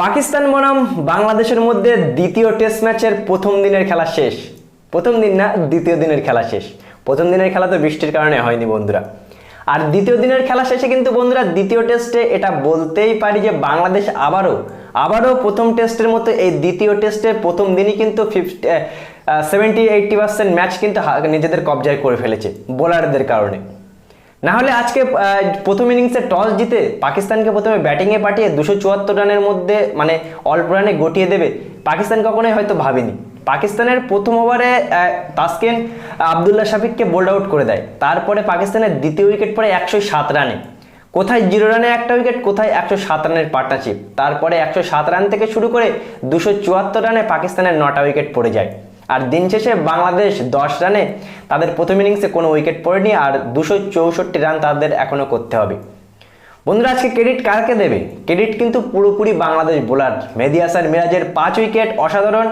পাকিস্তান বনাম বাংলাদেশের মধ্যে দ্বিতীয় টেস্ট ম্যাচের প্রথম দিনের খেলা শেষ। প্রথম দিন না, দ্বিতীয় দিনের খেলা শেষ। প্রথম দিনের খেলা তো বৃষ্টির কারণে হয়নি বন্ধুরা। আর দ্বিতীয় দিনের খেলা শেষে কিন্তু বন্ধুরা দ্বিতীয় টেস্টে এটা বলতেই পারি যে বাংলাদেশ আবারও আবারও প্রথম টেস্টের মতো এই দ্বিতীয় টেস্টে প্রথম দিনই কিন্তু fifty seventy eighty percent match কিন্তু নিজেদের কবজায় করে ফেলেছে বোলারদের কারণে। না হলে আজকে প্রথম ইনিংসে টস জিতে পাকিস্তানকে প্রথমে ব্যাটিংয়ে পাঠিয়ে দুশো চুয়াত্তর রানের মধ্যে মানে অল্প রানে গটিয়ে দেবে, পাকিস্তান কখনোই হয়তো ভাবেনি। পাকিস্তানের প্রথম ওভারে তাসকিন আবদুল্লাহ শাফিককে বোল্ড আউট করে দেয়। তারপরে পাকিস্তানের দ্বিতীয় উইকেট পড়ে একশো সাত রানে। কোথায় জিরো রানে একটা উইকেট কোথায় একশো সাত রানের পার্টনারশিপ তারপরে একশো সাত রান থেকে শুরু করে দুশো চুয়াত্তর রানে পাকিস্তানের নটা উইকেট পড়ে যায়। আর দিন শেষে বাংলাদেশ দশ রানে তাদের প্রথম ইনিংসে কোনো উইকেট পড়েনি আর দুশো চৌষট্টি রান তাদের এখনও করতে হবে। বন্ধুরা, আজকে ক্রেডিট কারকে দেবে? ক্রেডিট কিন্তু পুরোপুরি বাংলাদেশ বোলার মেহেদি হাসান মিরাজের পাঁচ উইকেট, অসাধারণ।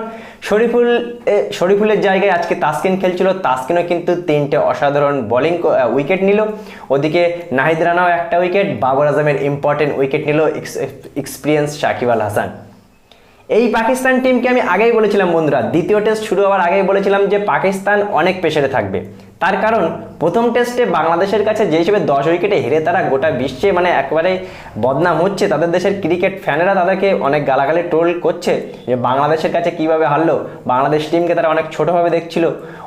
শরীফুল শরীফুলের জায়গায় আজকে তাসকিন খেলছিল, তাসকিনও কিন্তু তিনটে অসাধারণ বোলিং উইকেট নিল। ওদিকে নাহিদ রানাও একটা উইকেট, বাবর আজমের ইম্পর্টেন্ট উইকেট নিল এক্সপিরিয়েন্স সাকিব আল হাসান। এই পাকিস্তান টিমকে আমি আগেই বলেছিলাম বন্ধুরা, দ্বিতীয় টেস্ট শুরু হওয়ার আগেই বলেছিলাম যে পাকিস্তান অনেক প্রেশারে থাকবে। তার কারণ, প্রথম টেস্টে বাংলাদেশের কাছে যে হিসেবে দশ উইকেটে হেরে তারা গোটা বিশ্বে মানে একবারে বদনাম হচ্ছে, তাদের দেশের ক্রিকেট ফ্যানেরা তাদেরকে অনেক গালাগালি ট্রোল করছে যে বাংলাদেশের কাছে কীভাবে হারলো। বাংলাদেশ টিমকে তারা অনেক ছোটোভাবে দেখছিল,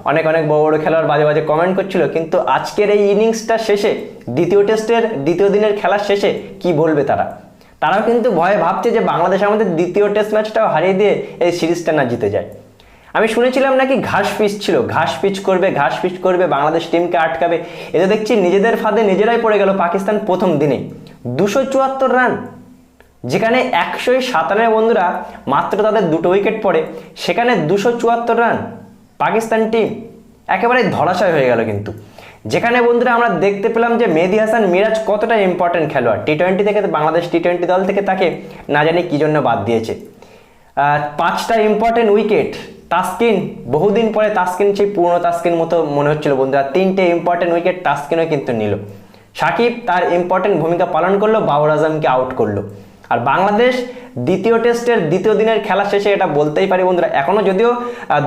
অনেক অনেক বড় বড় খেলোয়াড় বাজে বাজে কমেন্ট করছিল, কিন্তু আজকের এই ইনিংসটা শেষে, দ্বিতীয় টেস্টের দ্বিতীয় দিনের খেলার শেষে কি বলবে তারা? তারাও কিন্তু ভয়ে ভাবছে যে বাংলাদেশ আমাদের দ্বিতীয় টেস্ট ম্যাচটাও হারিয়ে দিয়ে এই সিরিজটা না জিতে যায়। আমি শুনেছিলাম নাকি ঘাস পিচ ছিল, ঘাস পিচ করবে, ঘাস পিচ করবে, বাংলাদেশ টিমকে আটকাবে। এতে দেখছি নিজেদের ফাঁদে নিজেরাই পড়ে গেল পাকিস্তান প্রথম দিনে। দুশো চুয়াত্তর রান, যেখানে একশোই সাতানের বন্ধুরা মাত্র তাদের দুটো উইকেট পড়ে, সেখানে দুশো চুয়াত্তর রান পাকিস্তান টিম একেবারে ধরাশয় হয়ে গেল কিন্তু। যেখানে বন্ধুরা আমরা দেখতে পেলাম যে মেহেদি হাসান মিরাজ কতটা ইম্পর্টেন্ট খেলোয়াড়। টি টোয়েন্টি থেকে বাংলাদেশ টি টোয়েন্টি দল থেকে তাকে না জানি কী জন্য বাদ দিয়েছে। পাঁচটা ইম্পর্টেন্ট উইকেট তাসকিন বহুদিন পরে তাস্কিন সেই পুরনো তাস্কিন মতো মনে হচ্ছিল বন্ধুরা। তিনটে ইম্পর্টেন্ট উইকেট তাসকিনও কিন্তু নিল। সাকিব তার ইম্পর্টেন্ট ভূমিকা পালন করল, বাবর আজমকে আউট করল। আর বাংলাদেশ দ্বিতীয় টেস্টের দ্বিতীয় দিনের খেলা শেষে এটা বলতেই পারি বন্ধুরা। এখনও যদিও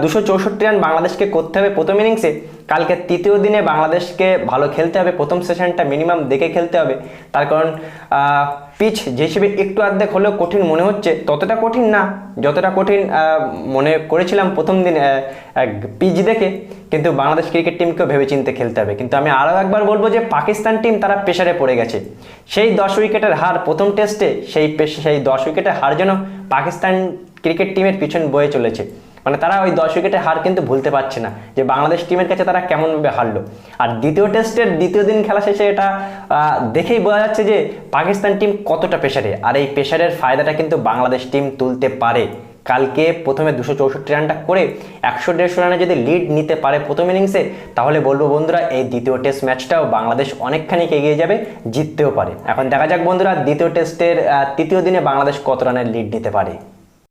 দুশো চৌষট্টি রান বাংলাদেশকে করতে হবে প্রথম ইনিংসে, কালকে তৃতীয় দিনে বাংলাদেশকে ভালো খেলতে হবে, প্রথম সেশনটা মিনিমাম দেখে খেলতে হবে। তার কারণ পিচ যে হিসেবে একটু অর্ধেক হলেও কঠিন মনে হচ্ছে, ততটা কঠিন না। যতটা কঠিন মনে করেছিলাম প্রথম দিন পিচ দেখে, কিন্তু বাংলাদেশ ক্রিকেট টিমকেও ভেবেচিন্তে খেলতে হবে। কিন্তু আমি আরও একবার বলব যে পাকিস্তান টিম তারা প্রেশারে পড়ে গেছে। সেই দশ উইকেটের হার প্রথম টেস্টে সেই সেই দশ উইকেটের হার যেন পাকিস্তান ক্রিকেট টিমের পিছন বয়ে চলেছে। মানে তারা ওই দশ উইকেটের হার কিন্তু ভুলতে পারছে না, যে বাংলাদেশ টিমের কাছে তারা কেমনভাবে হারলো। আর দ্বিতীয় টেস্টের দ্বিতীয় দিন খেলা শেষে এটা দেখেই বোঝা যাচ্ছে যে পাকিস্তান টিম কতটা প্রেশারে আর এই প্রেশারের ফায়দাটা কিন্তু বাংলাদেশ টিম তুলতে পারে। কালকে প্রথমে দুশো চৌষট্টি রানটা করে একশো দেড়শো রানে যদি লিড নিতে পারে প্রথম ইনিংসে তাহলে বলব বন্ধুরা, এই দ্বিতীয় টেস্ট ম্যাচটাও বাংলাদেশ অনেকখানি এগিয়ে যাবে, জিততেও পারে। এখন দেখা যাক বন্ধুরা, দ্বিতীয় টেস্টের তৃতীয় দিনে বাংলাদেশ কত রানের লিড নিতে পারে।